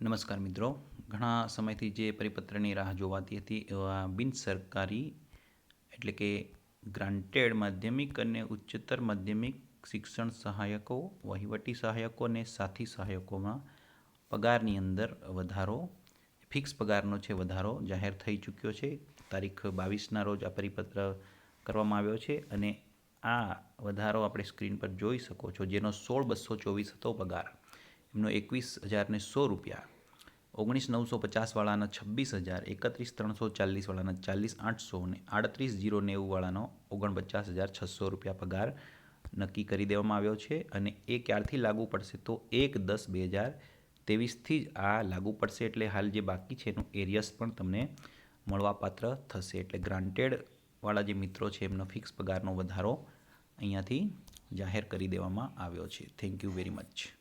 નમસ્કાર મિત્રો. ઘણા સમયથી જે પરિપત્રની રાહ જોવાતી હતી એવા બિન સરકારી એટલે કે ગ્રાન્ટેડ માધ્યમિક અને ઉચ્ચતર માધ્યમિક શિક્ષણ સહાયકો, વહીવટી સહાયકો અને સાથી સહાયકોમાં પગારની અંદર વધારો, ફિક્સ પગારનો છે વધારો જાહેર થઈ ચૂક્યો છે. તારીખ બાવીસના રોજ આ પરિપત્ર કરવામાં આવ્યો છે અને આ વધારો આપણે સ્ક્રીન પર જોઈ શકો છો, જેનો સોળ બસો ચોવીસ હતો પગાર. એમનો એકવીસ હજારને સો રૂપિયા ઓગણીસ નવસો પચાસવાળાના છવ્વીસ હજાર, એકત્રીસ ત્રણસો ચાલીસવાળાના ચાલીસ આઠસો અને આડત્રીસ જીરો નેવુંવાળાનો ઓગણપચાસ હજાર છસો રૂપિયા પગાર નક્કી કરી દેવામાં આવ્યો છે અને એ ક્યારથી લાગુ પડશે તો એક દસ બે હજાર ત્રેવીસથી જ આ લાગુ પડશે એટલે હાલ જે બાકી છે એનું એરિયસ પણ તમને મળવાપાત્ર થશે. એટલે ગ્રાન્ટેડવાળા જે મિત્રો છે એમનો ફિક્સ પગારનો વધારો અહીંયાથી જાહેર કરી દેવામાં આવ્યો છે. Thank you very much.